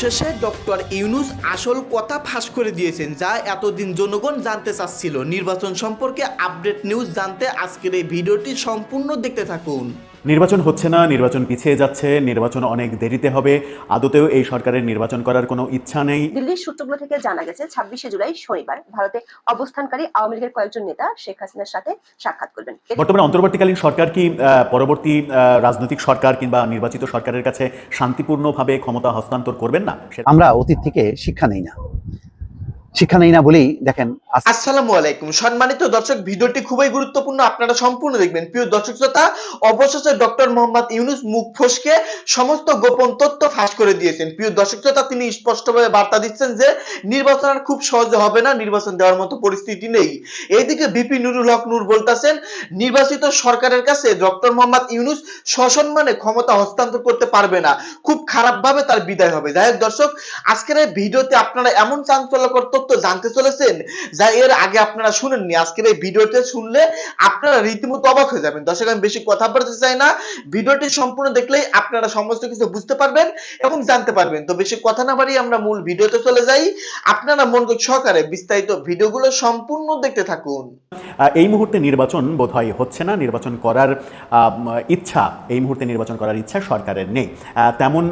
অবশেষে ডক্টর ইউনুস আসল কথা ফাঁস করে দিয়েছেন, যা এতদিন জনগণ জানতে চাচ্ছিল। নির্বাচন সম্পর্কে আপডেট নিউজ জানতে আজকের এই ভিডিওটি সম্পূর্ণ দেখতে থাকুন। নির্বাচন হচ্ছে না নির্বাচন পিছিয়ে যাচ্ছে নির্বাচন অনেক দেরিতে হবে। আদতেও এই সরকারের নির্বাচন করার কোনো ইচ্ছা নেই। দিল্লির সূত্রগুলো থেকে জানা গেছে ছাব্বিশে জুলাই শনিবার ভারতে অবস্থানকারী আওয়ামী লীগের কয়েকজন নেতা শেখ হাসিনার সাথে সাক্ষাৎ করবেন। বর্তমানে অন্তর্বর্তীকালীন সরকার কি আহ, পরবর্তী আহ, রাজনৈতিক সরকার কিংবা নির্বাচিত সরকারের কাছে শান্তিপূর্ণভাবে ক্ষমতা হস্তান্তর করবেন না? আমরা অতীত থেকে শিক্ষা নেই না। শিক্ষা নেই না বলেই দেখেন আলাইকুম। সম্মানিত দর্শক, ভিডিওটি খুবই গুরুত্বপূর্ণ। আপনারা সম্পূর্ণ দেখবেন। প্রিয় দর্শক শ্রোতা, অবশেষে ডক্টর মোহাম্মদ ইউনুস মুখ ফসকে সমস্ত গোপন তথ্য ফাঁস করে দিয়েছেন। প্রিয় দর্শক শ্রোতা, তিনি স্পষ্টভাবে বার্তা দিচ্ছেন যে নির্বাচন আর খুব সহজে হবে না, নির্বাচন দেওয়ার মতো পরিস্থিতি নেই। এইদিকে বিপি নুরুল হক নূর বলতেছেন, নির্বাচিত সরকারের কাছে ডক্টর মোহাম্মদ ইউনুস সসম্মানে ক্ষমতা হস্তান্তর করতে পারবে না। খুব খারাপভাবে তার বিদায় হবে। যাই হোক দর্শক, আজকের এই ভিডিওতে আপনারা এমন চাঞ্চল্যকর তথ্য জানতে চলেছেন, যা এর আগে আপনারা শুনেননি। আজকের এই ভিডিওতে শুনলে আপনারা রীতিমতো অবাক হয়ে যাবেন। দর্শক, আমি বেশি কথা বলতে চাই না। ভিডিওটি সম্পূর্ণ দেখলেই আপনারা সমস্ত কিছু বুঝতে পারবেন এবং জানতে পারবেন। তো বেশি কথা না বাড়িয়ে আমরা মূল ভিডিওতে চলে যাই। আপনারা মনোযোগ সহকারে বিস্তারিত ভিডিওগুলো সম্পূর্ণ দেখতে থাকুন। এই মুহূর্তে নির্বাচন বোধহয় হচ্ছে না। নির্বাচন করার ইচ্ছা, এই মুহূর্তে নির্বাচন করার ইচ্ছা সরকারের নেই। তেমন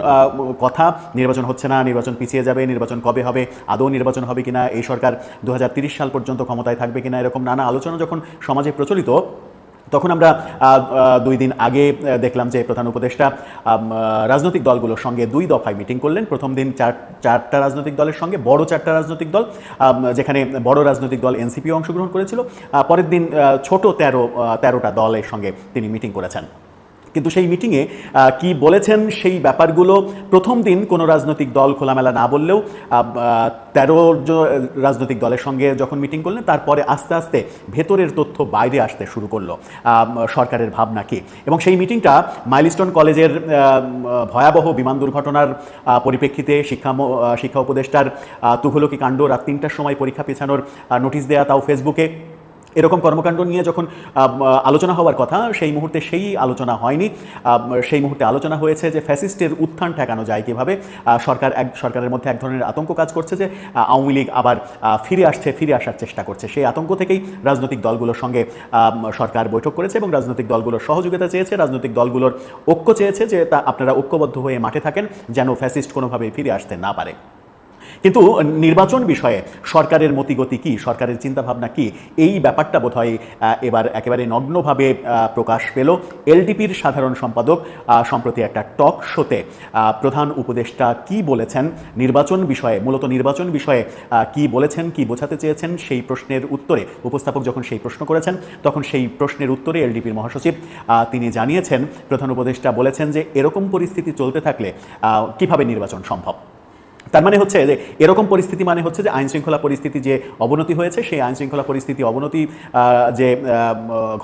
কথা, নির্বাচন হচ্ছে না, নির্বাচন পিছিয়ে যাবে, নির্বাচন কবে হবে, আদৌ নির্বাচন হবে কিনা এই সরকার দু সাল পর্যন্ত ক্ষমতায় থাকবে কিনা, এরকম নানা আলোচনা যখন সমাজে প্রচলিত, তখন আমরা দুই দিন আগে দেখলাম যে প্রধান উপদেষ্টা রাজনৈতিক দলগুলোর সঙ্গে দুই দফায় মিটিং করলেন। প্রথম দিন চার, চারটা রাজনৈতিক দলের সঙ্গে, বড় চারটা রাজনৈতিক দল যেখানে বড় রাজনৈতিক দল এনসিপিও অংশগ্রহণ করেছিল। পরের দিন ছোট তেরো তেরোটা দলের সঙ্গে তিনি মিটিং করেছেন। কিন্তু সেই মিটিংয়ে কি বলেছেন সেই ব্যাপারগুলো প্রথম দিন কোনো রাজনৈতিক দল খোলামেলা না বললেও তেরো রাজনৈতিক দলের সঙ্গে যখন মিটিং করলেন, তারপরে আস্তে আস্তে ভেতরের তথ্য বাইরে আসতে শুরু করল সরকারের ভাবনা কি? এবং সেই মিটিংটা মাইলস্টোন কলেজের ভয়াবহ বিমান দুর্ঘটনার পরিপ্রেক্ষিতে শিক্ষা শিক্ষা উপদেষ্টার তুঘলকি কাণ্ড রাত তিনটার সময় পরীক্ষা পেছানোর নোটিশ দেয়া তাও ফেসবুকে। এরকম কর্মকাণ্ড নিয়ে যখন আলোচনা হওয়ার কথা, সেই মুহূর্তে সেই আলোচনা হয়নি। সেই মুহূর্তে আলোচনা হয়েছে যে ফ্যাসিস্টের উত্থান ঠেকানো যায় কীভাবে। সরকার এক, সরকারের মধ্যে এক ধরনের আতঙ্ক কাজ করছে যে আওয়ামী লীগ আবার ফিরে আসছে, ফিরে আসার চেষ্টা করছে। সেই আতঙ্ক থেকেই রাজনৈতিক দলগুলোর সঙ্গে সরকার বৈঠক করেছে এবং রাজনৈতিক দলগুলোর সহযোগিতা চেয়েছে। রাজনৈতিক দলগুলোর ঐক্য চেয়েছে যে, তা আপনারা ঐক্যবদ্ধ হয়ে মাঠে থাকেন যেন ফ্যাসিস্ট কোনোভাবেই ফিরে আসতে না পারে। কিন্তু নির্বাচন বিষয়ে সরকারের মতিগতি কি? সরকারের চিন্তাভাবনা কি? এই ব্যাপারটা আহ, এবার একেবারে নগ্নভাবে প্রকাশ পেল। এলডিপির সাধারণ সম্পাদক সম্প্রতি একটা টক শোতে প্রধান উপদেষ্টা কি বলেছেন? নির্বাচন বিষয়ে মূলত নির্বাচন বিষয়ে কি বলেছেন কি বোঝাতে চেয়েছেন? সেই প্রশ্নের উত্তরে উপস্থাপক যখন সেই প্রশ্ন করেছেন তখন সেই প্রশ্নের উত্তরে এলডিপির মহাসচিব তিনি জানিয়েছেন প্রধান উপদেষ্টা বলেছেন যে এরকম পরিস্থিতি চলতে থাকলে কীভাবে নির্বাচন সম্ভব? তার মানে হচ্ছে যে এরকম পরিস্থিতি মানে হচ্ছে যে আইন শৃঙ্খলা পরিস্থিতি যে অবনতি হয়েছে, সেই আইন শৃঙ্খলা পরিস্থিতি অবনতি যে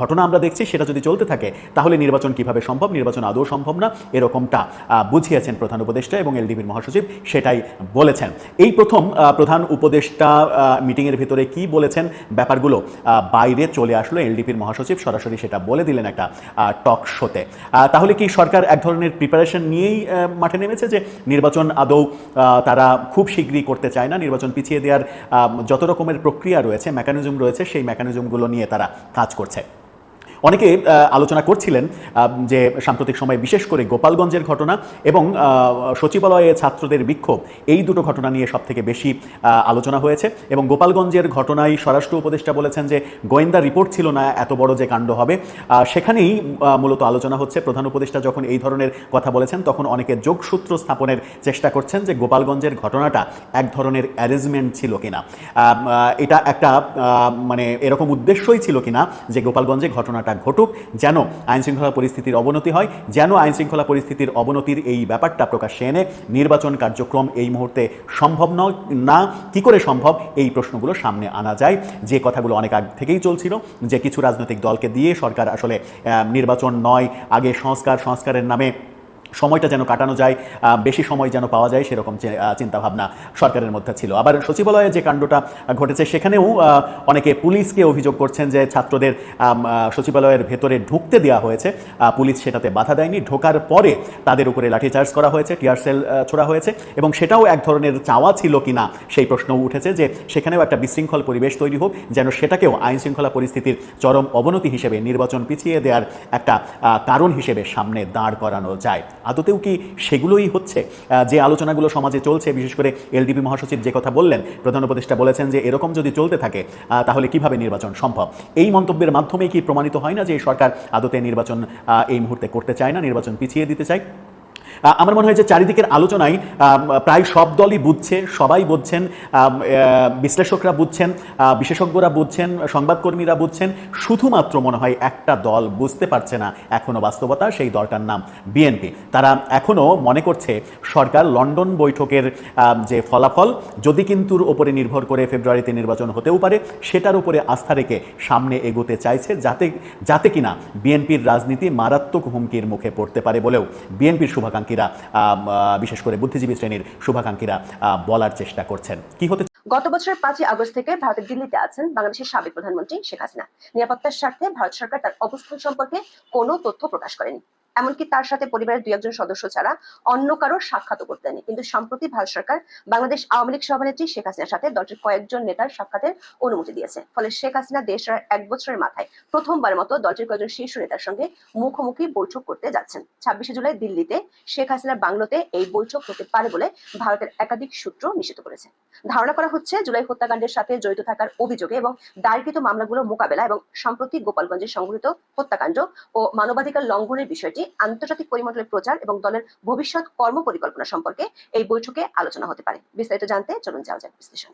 ঘটনা আমরা দেখছি সেটা যদি চলতে থাকে, তাহলে নির্বাচন কীভাবে সম্ভব? নির্বাচন আদৌ সম্ভব না? এরকমটা বুঝিয়েছেন প্রধান উপদেষ্টা এবং এলডিবির মহাসচিব, সেটাই বলেছেন। এই প্রথম প্রধান উপদেষ্টা মিটিংয়ের ভিতরে কি বলেছেন ব্যাপারগুলো বাইরে চলে আসলো এলডিপির মহাসচিব, সরাসরি সেটা বলে দিলেন একটা টক শোতে। তাহলে কি সরকার এক ধরনের প্রিপারেশন নিয়েই মাঠে নেমেছে যে নির্বাচন আদৌ তারা খুব শীঘ্রই করতে চায় না। নির্বাচন পিছিয়ে দেওয়ার যত রকমের প্রক্রিয়া রয়েছে মেকানিজম রয়েছে, সেই মেকানিজমগুলো নিয়ে তারা কাজ করছে। অনেকে আলোচনা করছিলেন যে সাম্প্রতিক সময়ে বিশেষ করে গোপালগঞ্জের ঘটনা এবং সচিবালয়ে ছাত্রদের বিক্ষোভ, এই দুটো ঘটনা নিয়ে সব থেকে বেশি আলোচনা হয়েছে। এবং গোপালগঞ্জের ঘটনায় স্বরাষ্ট্র উপদেষ্টা বলেছেন যে, গোয়েন্দা রিপোর্ট ছিল না, এত বড় যে কাণ্ড হবে। সেখানেই মূলত আলোচনা হচ্ছে। প্রধান উপদেষ্টা যখন এই ধরনের কথা বলেছেন, তখন অনেকে যোগসূত্র স্থাপনের চেষ্টা করছেন যে, গোপালগঞ্জের ঘটনাটা এক ধরনের অ্যারেঞ্জমেন্ট ছিল কিনা। এটা একটা মানে এরকম উদ্দেশ্যই ছিল কিনা যে, গোপালগঞ্জে ঘটনাটা ঘটুক, যেন আইনশৃঙ্খলা পরিস্থিতির অবনতি হয়, যেন আইনশৃঙ্খলা পরিস্থিতির অবনতির এই ব্যাপারটা প্রকাশ্যে এনে নির্বাচন কার্যক্রম এই মুহূর্তে সম্ভব নয়, না, কি করে সম্ভব, এই প্রশ্নগুলো সামনে আনা যায়। যে কথাগুলো অনেক আগ থেকেই চলছিল, যে কিছু রাজনৈতিক দলকে দিয়ে সরকার আসলে নির্বাচন নয়, আগে সংস্কার, সংস্কারের নামে সময়টা যেন কাটানো যায় বেশি সময় যেন পাওয়া যায় সেরকম চিন্তাভাবনা সরকারের মধ্যে ছিল। আবার সচিবালয়ে যে কাণ্ডটা ঘটেছে সেখানেও অনেকে পুলিশকে অভিযোগ করছেন যে ছাত্রদের সচিবালয়ের ভেতরে ঢুকতে দেওয়া হয়েছে। পুলিশ সেটাতে বাধা দেয়নি। ঢোকার পরে তাদের উপরে লাঠিচার্জ করা হয়েছে, টিয়ার সেল ছোড়া হয়েছে এবং সেটাও এক ধরনের চাওয়া ছিল কিনা সেই প্রশ্নও উঠেছে যে সেখানেও একটা বিশৃঙ্খল পরিবেশ তৈরি হোক, যেন সেটাকেও আইন শৃঙ্খলা পরিস্থিতির চরম অবনতি হিসেবে নির্বাচন পিছিয়ে দেওয়ার একটা কারণ হিসেবে সামনে দাঁড় করানো যায়। আদতেও কি সেগুলোই হচ্ছে? যে আলোচনাগুলো সমাজে চলছে, বিশেষ করে এলডিপি মহাসচিব যে কথা বললেন, প্রধান উপদেষ্টা বলেছেন যে এরকম যদি চলতে থাকে তাহলে কীভাবে নির্বাচন সম্ভব? এই মন্তব্যের মাধ্যমে কি প্রমাণিত হয় না যে সরকার আদতে নির্বাচন এই মুহূর্তে করতে চায় না, নির্বাচন পিছিয়ে দিতে চায়? আমার মনে হয় যে চারিদিকের আলোচনায় প্রায় সব দলই বুঝছে, সবাই বুঝছেন বিশ্লেষকরা বুঝছেন বিশেষজ্ঞরা বুঝছেন, সংবাদকর্মীরা বুঝছেন, শুধুমাত্র মনে হয় একটা দল বুঝতে পারছে না, এখনও বাস্তবতা, সেই দলটার নাম বিএনপি। তারা এখনও মনে করছে সরকার লন্ডন বৈঠকের যে ফলাফল, যদি কিন্তুর ওপরে নির্ভর করে ফেব্রুয়ারিতে নির্বাচন হতেও পারে, সেটার উপরে আস্থা রেখে সামনে এগোতে চাইছে, যাতে যাতে কিনা বিএনপির রাজনীতি মারাত্মক হুমকির মুখে পড়তে পারে বলেও বিএনপির শুভাকাঙ্ক্ষীরা বিশেষ করে বুদ্ধিজীবী শ্রেণির শুভাকাঙ্ক্ষীরা বলার চেষ্টা করছেন। কি হতে গত বছরের পাঁচই আগস্ট থেকে ভারতের দিল্লিতে আছেন বাংলাদেশের সাবেক প্রধানমন্ত্রী শেখ হাসিনা। নিরাপত্তার স্বার্থে ভারত সরকার তার অবস্থান সম্পর্কে কোনো তথ্য প্রকাশ করেনি। এমনকি তার সাথে পরিবারের দুই একজন সদস্য ছাড়া অন্য কারও সাক্ষাৎও করতে দেয়নি কিন্তু সম্প্রতি ভারত সরকার বাংলাদেশ আওয়ামী লীগ সভানেত্রী শেখ হাসিনার সাথে দলটির কয়েকজন নেতার সাক্ষাতের অনুমতি দিয়েছে। ফলে শেখ হাসিনা দেশ এক বছরের মাথায় প্রথমবারের মতো দলটির কয়েকজন শীর্ষ নেতার সঙ্গে মুখোমুখি বৈঠক করতে যাচ্ছেন। ছাব্বিশে জুলাই দিল্লিতে শেখ হাসিনার বাংলোতে এই বৈঠক হতে পারে বলে ভারতের একাধিক সূত্র নিশ্চিত করেছে। ধারণা করা হচ্ছে, জুলাই হত্যাকাণ্ডের সাথে জড়িত থাকার অভিযোগে এবং দায়েরকৃত মামলাগুলো মোকাবেলা এবং সম্প্রতি গোপালগঞ্জে সংঘটিত হত্যাকাণ্ড ও মানবাধিকার লঙ্ঘনের বিষয়টি আন্তর্জাতিক পরিমণ্ডলের প্রচার এবং দলের ভবিষ্যৎ কর্ম পরিকল্পনা সম্পর্কে এই বৈঠকে আলোচনা হতে পারে। বিস্তারিত জানতে চলুন যাওয়া যাক বিশ্লেষণ।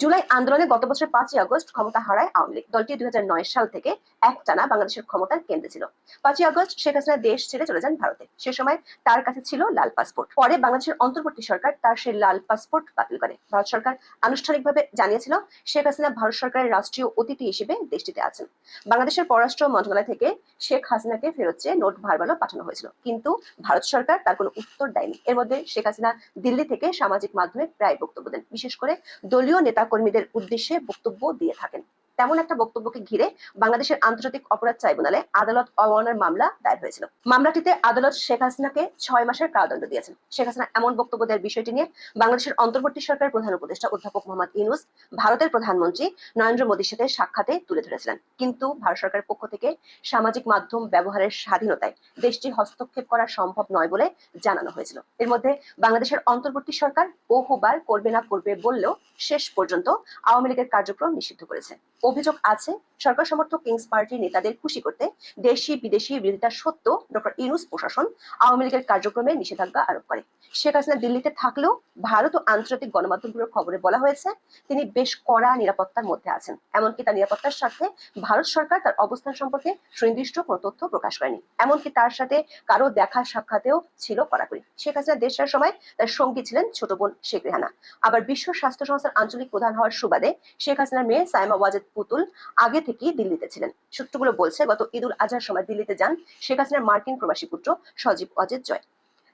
জুলাই আন্দোলনে গত বছর পাঁচই আগস্ট ক্ষমতা হারায় আওয়ামী লীগ। দলটি দুই হাজার নয় সাল থেকে একটানা বাংলাদেশের ক্ষমতার কেন্দ্রে ছিল। পাঁচই আগস্ট শেখ হাসিনা দেশ ছেড়ে চলে যান ভারতে। সে সময় তার কাছে ছিল লাল পাসপোর্ট। পরে বাংলাদেশের অন্তর্বর্তী সরকার তার সেই লাল পাসপোর্ট বাতিল করে। ভারত সরকার আনুষ্ঠানিকভাবে জানিয়েছিল, শেখ হাসিনা ভারত সরকারের রাষ্ট্রীয় অতিথি হিসেবে দেশটিতে আছেন। বাংলাদেশের পররাষ্ট্র মন্ত্রণালয় থেকে শেখ হাসিনাকে ফেরত চেয়ে নোট ভারবালো পাঠানো হয়েছিল। কিন্তু ভারত সরকার তার কোনো উত্তর দেয়নি। এর মধ্যে শেখ হাসিনা দিল্লি থেকে সামাজিক মাধ্যমে প্রায় বক্তব্য দেন। বিশেষ করে দলীয় নেতাকর্মীদের উদ্দেশ্যে বক্তব্য দিয়ে থাকেন। তেমন একটা বক্তব্যকে ঘিরে বাংলাদেশের আন্তর্জাতিক অপরাধ ট্রাইব্যুনালে আদালত অবমাননার মামলা দায়ের হয়েছিল। মামলাটিতে আদালত শেখ হাসিনাকে ছয় মাসের কারাদণ্ড দিয়েছেন। শেখ হাসিনা এমন বক্তব্য দেওয়ার বিষয়টি নিয়ে বাংলাদেশের অন্তর্বর্তী সরকারের প্রধান উপদেষ্টা অধ্যাপক মোহাম্মদ ইউনুস, ভারতের প্রধানমন্ত্রী নরেন্দ্র মোদীর সাথে সাক্ষাতে তুলে ধরেছিলেন। কিন্তু ভারত সরকারের পক্ষ থেকে সামাজিক মাধ্যম ব্যবহারের স্বাধীনতায় দেশটি হস্তক্ষেপ করা সম্ভব নয় বলে জানানো হয়েছিল। এর মধ্যে বাংলাদেশের অন্তর্বর্তী সরকার বহুবার করবে না করবে বললেও শেষ পর্যন্ত আওয়ামী লীগের কার্যক্রম নিষিদ্ধ করেছে। অভিযোগ আছে, সরকার সমর্থক কিংস পার্টির নেতাদের খুশি করতে দেশি, বিদেশি বিরোধিতা সত্ত্বেও ডক্টর ইউনুস প্রশাসন আওয়ামী লীগের কার্যক্রমে নিষেধাজ্ঞা আরোপ করে। শেখ হাসিনা দিল্লিতে থাকলেও ভারত ও আন্তর্জাতিক গণমাধ্যমগুলোর খবরে বলা হয়েছে, তিনি বেশ কড়া নিরাপত্তার মধ্যে আছেন। এমনকি তার নিরাপত্তার স্বার্থে ভারত সরকার তার অবস্থান সম্পর্কে সুনির্দিষ্ট কোনো তথ্য প্রকাশ করেনি। এমনকি তার সাথে কারও দেখা সাক্ষাতেও ছিল কড়াকড়ি। শেখ হাসিনা দেশ সময় তার সঙ্গী ছিলেন ছোট বোন শেখ রেহানা। আবার বিশ্ব স্বাস্থ্য সংস্থার আঞ্চলিক প্রধান হওয়ার সুবাদে শেখ হাসিনার মেয়ে সাইমা ওয়াজেদ পুতুল আগে থেকেই দিল্লিতে ছিলেন। সূত্রগুলো বলছে, গত ঈদুল আজহার সময় দিল্লিতে যান শেখ হাসিনার মার্কিন প্রবাসী পুত্র সজীব ওয়াজেদ জয়।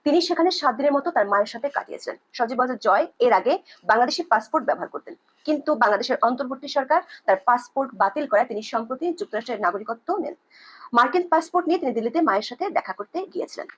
তিনি সেখানে সাত দিনের মতো তার মায়ের সাথে কাটিয়েছিলেন। সজীব অজিত জয় এর আগে বাংলাদেশি পাসপোর্ট ব্যবহার করতেন। কিন্তু বাংলাদেশের অন্তর্বর্তী সরকার তার পাসপোর্ট বাতিল করায় তিনি সম্প্রতি যুক্তরাষ্ট্রের নাগরিকত্ব নেন। মার্কিন পাসপোর্ট নিয়ে তিনি দিল্লিতে মায়ের সাথে দেখা করতে গিয়েছিলেন।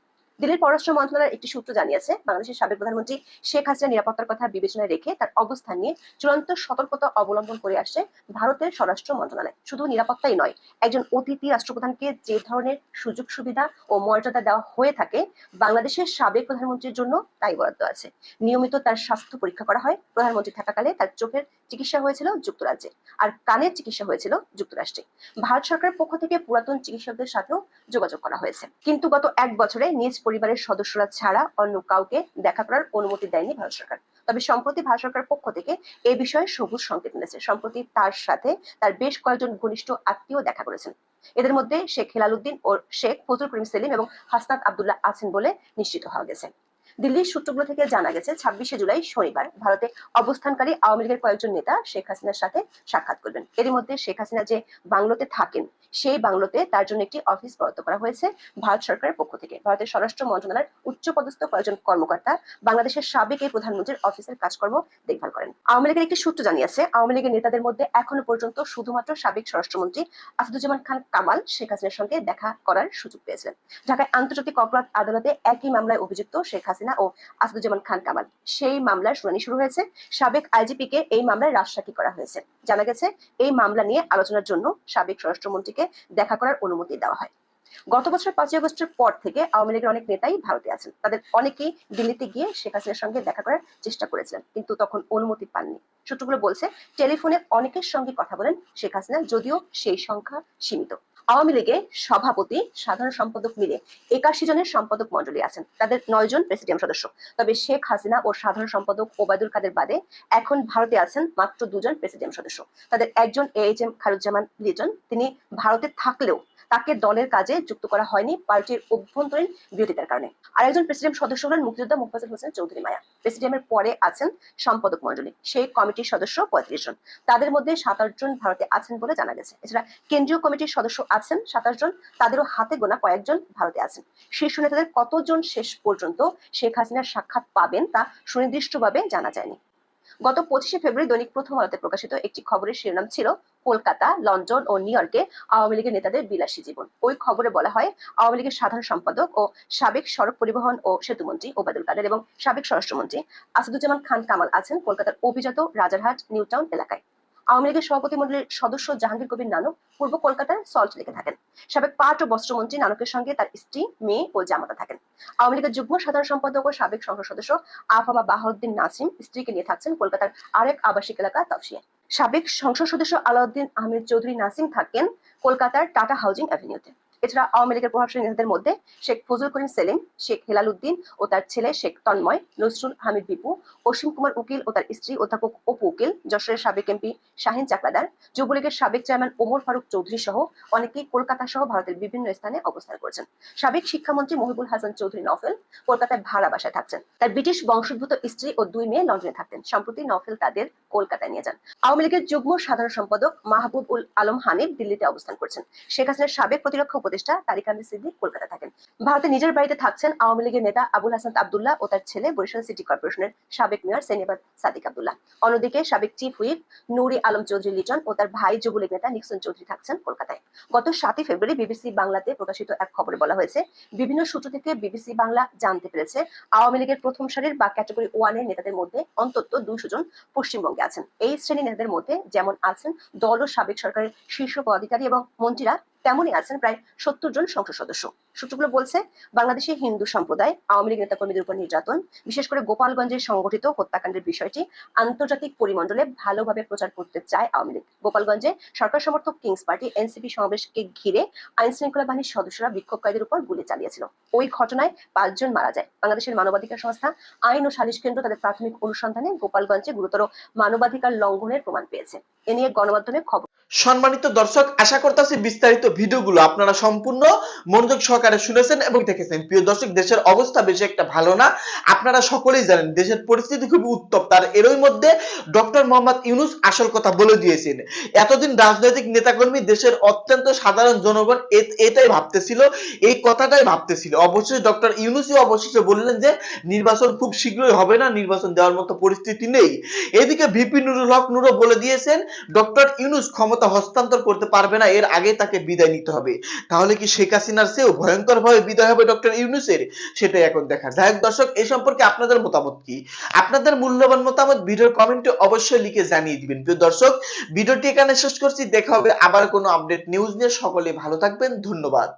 দিল্লির পররাষ্ট্র মন্ত্রণালয়ের একটি সূত্র জানিয়েছে, বাংলাদেশের সাবেক প্রধানমন্ত্রী শেখ হাসিনা নিরাপত্তার কথা বিবেচনায় রেখে তার অবস্থান নিয়ে চূড়ান্ত সতর্কতা অবলম্বন করে আসছে ভারতের স্বরাষ্ট্র মন্ত্রণালয়। শুধু নিরাপত্তাই নয়, একজন অতিথি রাষ্ট্রপ্রধানকে যে ধরনের সুযোগ সুবিধা ও মর্যাদা দেওয়া হয়ে থাকে, বাংলাদেশের সাবেক প্রধানমন্ত্রীর জন্য তাই বরাদ্দ আছে। নিয়মিত তার স্বাস্থ্য পরীক্ষা করা হয়, প্রধানমন্ত্রী থাকাকালে তার চোখের চিকিৎসা হয়েছিল যুক্তরাজ্যে আর কানের চিকিৎসা হয়েছিল যুক্তরাষ্ট্রে। ভারত সরকারের পক্ষ থেকে পুরাতন চিকিৎসকদের সাথেও যোগাযোগ করা হয়েছে। কিন্তু গত এক বছরে নিজ পরিবারের সদস্যরা ছাড়া অন্য কাউকে দেখা করার অনুমতি দেয়নি ভারত সরকার। তবে সম্প্রতি ভারত সরকারের পক্ষ থেকে এ বিষয়ে সবুজ সংকেত মিলেছে সম্প্রতি তার সাথে তার বেশ কয়েকজন ঘনিষ্ঠ আত্মীয় দেখা করেছেন। এদের মধ্যে শেখ হেলালুদ্দিন ও শেখ ফজল করিম সেলিম এবং হাসনাত আবদুল্লাহ আছেন বলে নিশ্চিত হওয়া গেছে। দিল্লির সূত্রগুলো থেকে জানা গেছে, ছাব্বিশে জুলাই শনিবার ভারতে অবস্থানকারী আওয়ামী লীগের কয়েকজন নেতা শেখ হাসিনার সাথে সাক্ষাৎ করবেন। এরই মধ্যে শেখ হাসিনা যে বাংলোতে থাকেন, সেই বাংলোতে তার জন্য একটি অফিস বরাদ্দ করা হয়েছে ভারত সরকারের পক্ষ থেকে। ভারতের স্বরাষ্ট্র মন্ত্রণালয়ের উচ্চপদস্থ কয়েকজন কর্মকর্তা বাংলাদেশের সাবেক এই প্রধানমন্ত্রীর অফিসের কাজকর্ম দেখভাল করেন। আওয়ামী লীগের একটি সূত্র জানিয়েছে, আওয়ামী লীগের নেতাদের মধ্যে এখনও পর্যন্ত শুধুমাত্র সাবেক স্বরাষ্ট্রমন্ত্রী আসাদুজ্জামান খান কামাল শেখ হাসিনার সঙ্গে দেখা করার সুযোগ পেয়েছিলেন। ঢাকায় আন্তর্জাতিক অপরাধ আদালতে একই মামলায় অভিযুক্ত শেখ হাসিনা ও আসাদুজ্জামান খান কামাল। সেই মামলার শুনানি শুরু হয়েছে। সাবেক আইজিপি কে এই মামলায় রাজসাক্ষী করা হয়েছে। জানা গেছে, এই মামলা নিয়ে আলোচনার জন্য সাবেক স্বরাষ্ট্রমন্ত্রীকে দেখা করার অনুমতি দেওয়া হয়। গত বছর পাঁচই আগস্টের পর থেকে আওয়ামী লীগের অনেক নেতাই ভারতে আছেন। তাদের অনেকেই দিল্লিতে গিয়ে শেখ হাসিনার সঙ্গে দেখা করার চেষ্টা করেছিলেন, কিন্তু তখন অনুমতি পাননি। সূত্রগুলো বলছে, টেলিফোনে অনেকের সঙ্গে কথা বলেন শেখ হাসিনা, যদিও সেই সংখ্যা সীমিত। আওয়ামী লীগের সভাপতি, সাধারণ সম্পাদক মিলে একাশি জনের সম্পাদক মন্ডলী আছেন। তাদের নয় জন প্রেসিডিয়াম সদস্য। তবে শেখ হাসিনা ও সাধারণ সম্পাদক ওবায়দুল কাদের বাদে এখন ভারতে আছেন মাত্র দুজন প্রেসিডিয়াম সদস্য। তাদের একজন A H M Khairuzzaman Liton. তিনি ভারতে থাকলেও তাকে দলের কাজে যুক্ত করা হয়নি পার্টির অভ্যন্তরীণ বিরোধিতার কারণে। আরেকজন প্রেসিডিয়াম সদস্য হলেন মুক্তিযোদ্ধা মুফাজুল হোসেন চৌধুরী মায়া। প্রেসিডিয়ামের পরে আছেন সম্পাদক মন্ডলী সেই কমিটির সদস্য পঁয়ত্রিশ জন। তাদের মধ্যে সাতাশ জন ভারতে আছেন বলে জানা গেছে। এছাড়া কেন্দ্রীয় কমিটির সদস্য আছেন সাতাশ জন, তাদেরও হাতে গোনা কয়েকজন ভারতে আছেন। শীর্ষ নেতাদের কতজন শেষ পর্যন্ত শেখ হাসিনার সাক্ষাৎ পাবেন তা সুনির্দিষ্টভাবে জানা যায়নি। গত পঁচিশে ফেব্রুয়ারি দৈনিক প্রথম আলোতে প্রকাশিত একটি খবরের শিরোনাম ছিল কলকাতা, লন্ডন ও নিউ ইয়র্কে আওয়ামী লীগের নেতাদের বিলাসী জীবন। ওই খবরে বলা হয়, আওয়ামী লীগের সাধারণ সম্পাদক ও সাবেক সড়ক পরিবহন ও সেতুমন্ত্রী ওবায়দুল কাদের এবং সাবেক স্বরাষ্ট্রমন্ত্রী আসাদুজ্জামান খান কামাল আছেন কলকাতার অভিজাত রাজারহাট, নিউটাউন এলাকায়। আওয়ামী লীগের সভাপতি মন্ডলীর সদস্য জাহাঙ্গীর কবির নানক পূর্ব কলকাতার সল্ট লেকে থাকেন। সাবেক পাট ও বস্ত্রমন্ত্রী নানকের সঙ্গে তার স্ত্রী, মেয়ে ও জামাতা থাকেন। আওয়ামী লীগের যুগ্ম সাধারণ সম্পাদক ও সাবেক সংসদ সদস্য আফামা বাহাউদ্দিন নাসিম স্ত্রীকে নিয়ে থাকছেন কলকাতার আরেক আবাসিক এলাকা তফসিয়া সাবেক সংসদ সদস্য আলাউদ্দিন আহমেদ চৌধুরী নাসিম থাকেন কলকাতার টাটা হাউজিং অ্যাভিনিউতে। এছাড়া আওয়ামী লীগের প্রভাবশালী নেতাদের মধ্যে শেখ ফজল করিম সেলিম, শেখ হেলাল উদ্দিন ও তার ছেলে শেখ তন্ময় নজরুল হামিদ বিপু, অসীম কুমার উকিল ও তার স্ত্রী অধ্যাপক অপু উকিল, যশোরের সাবেক এমপি শাহিন চাকলাদার, যুবলীগের সাবেক চেয়ারম্যান ওমর ফারুক চৌধুরী সহ অনেকেই কলকাতা সহ ভারতের বিভিন্ন স্থানে অবস্থান করছেন। সাবেক শিক্ষামন্ত্রী মহিবুল হাসান চৌধুরী নফেল কলকাতায় ভাড়া বাসায় থাকছেন। তার ব্রিটিশ বংশোদ্ভূত স্ত্রী ও দুই মেয়ে লন্ডনে থাকতেন। সম্প্রতি নফেল তাদের কলকাতায় নিয়ে যান। আওয়ামী লীগের যুগ্ম সাধারণ সম্পাদক মাহবুব উল আলম হানিফ দিল্লিতে অবস্থান করছেন। শেখ হাসিনার সাবেক প্রতিরক্ষা উপদেষ্টা তারিক আহমেদ সিদ্দিক কলকাতা থাকেন। ভারতে নিজের বাড়িতে থাকছেন আওয়ামী লীগের নেতা আবুল হাসান আবদুল্লাহ ও তার ছেলে বরিশাল সিটি কর্পোরেশনের সাবেক মেয়র সেনিবাদ সাদিক আবদুল্লাহ। অন্যদিকে সাবেক চিফ হুইপ নুরি আলম চৌধুরী লিটন ও তার ভাই যুবলীগ নেতা নিক্সন চৌধুরী থাকছেন কলকাতায়। গত সাতই ফেব্রুয়ারি বিবিসি বাংলাতে প্রকাশিত এক খবরে বলা হয়েছে, বিভিন্ন সূত্র থেকে বিবিসি বাংলা জানতে পেরেছে, আওয়ামী লীগের প্রথম সারির বা ক্যাটাগরি ওয়ানের নেতাদের মধ্যে অন্তত দুইশো জন পশ্চিমবঙ্গে আছেন। এই শ্রেণির নেতাদের মধ্যে যেমন আছেন দল ও সাবেক সরকারের শীর্ষ পদাধিকারী এবং মন্ত্রীরা তেমনই আছেন প্রায় সত্তর জন সংসদ সদস্য। সূত্রগুলো বলছে, বাংলাদেশে হিন্দু সম্প্রদায়, আওয়ামী লীগ নেতাকর্মীদের উপর নির্যাতন, বিশেষ করে গোপালগঞ্জে সংগঠিত হত্যাকাণ্ডের বিষয়টি আন্তর্জাতিক পরিমণ্ডলে ভালোভাবে প্রচার করতে চায় আওয়ামী লীগ। গোপালগঞ্জে সরকার সমর্থক কিংস পার্টি এনসিপি সমাবেশকে ঘিরে আইন শৃঙ্খলা বাহিনীর সদস্যরা বিক্ষোভকারীদের উপর গুলি চালিয়েছিল। ওই ঘটনায় পাঁচজন মারা যায়। বাংলাদেশের মানবাধিকার সংস্থা আইন ও সালিশ কেন্দ্র তাদের প্রাথমিক অনুসন্ধানে গোপালগঞ্জে গুরুতর মানবাধিকার লঙ্ঘনের প্রমাণ পেয়েছে। এ নিয়ে গণমাধ্যমে খবর সম্মানিত দর্শক, আশা করতেছি বিস্তারিত ভিডিওগুলো আপনারা সম্পূর্ণ মনোযোগ সহকারে শুনেছেন এবং দেখেছেন। প্রিয় দর্শক, দেশের অবস্থা বেশি একটা ভালো না। আপনারা সকলেই জানেন, দেশের পরিস্থিতি খুবই উত্তপ্ত। আর এরই মধ্যে ডক্টর মোহাম্মদ ইউনুস আসল কথা বলে দিয়েছেন। এতদিন রাজনৈতিক নেতাকর্মী দেশের অত্যন্ত সাধারণ জনগণ এটাই ভাবতেছিল, এই কথাটাই ভাবতেছিল। অবশেষে ডক্টর ইউনুসই অবশেষে বললেন যে, নির্বাচন খুব শীঘ্রই হবে না, নির্বাচন দেওয়ার মতো পরিস্থিতি নেই। এদিকে ভিপি নুরুল হক নুরও বলে দিয়েছেন, ডক্টর ইউনুস ক্ষমতা হস্তান্তর করতে পারবে না, এর আগে তাকে বিদায় নিতে হবে। তাহলে কি শেখ হাসিনার চেয়েও ভয়ঙ্কর ভাবে বিদায় হবে ডক্টর ইউনুসের? সেটাই এখন দেখা যাই দর্শক, এ সম্পর্কে আপনাদের মতামত কি? আপনাদের মূল্যবান মতামত ভিডিওর কমেন্টে অবশ্যই লিখে জানিয়ে দিবেন। প্রিয় দর্শক, ভিডিওটি এখানে শেষ করছি। দেখা হবে আবার কোনো আপডেট নিউজ নিয়ে। সকলে ভালো থাকবেন। ধন্যবাদ।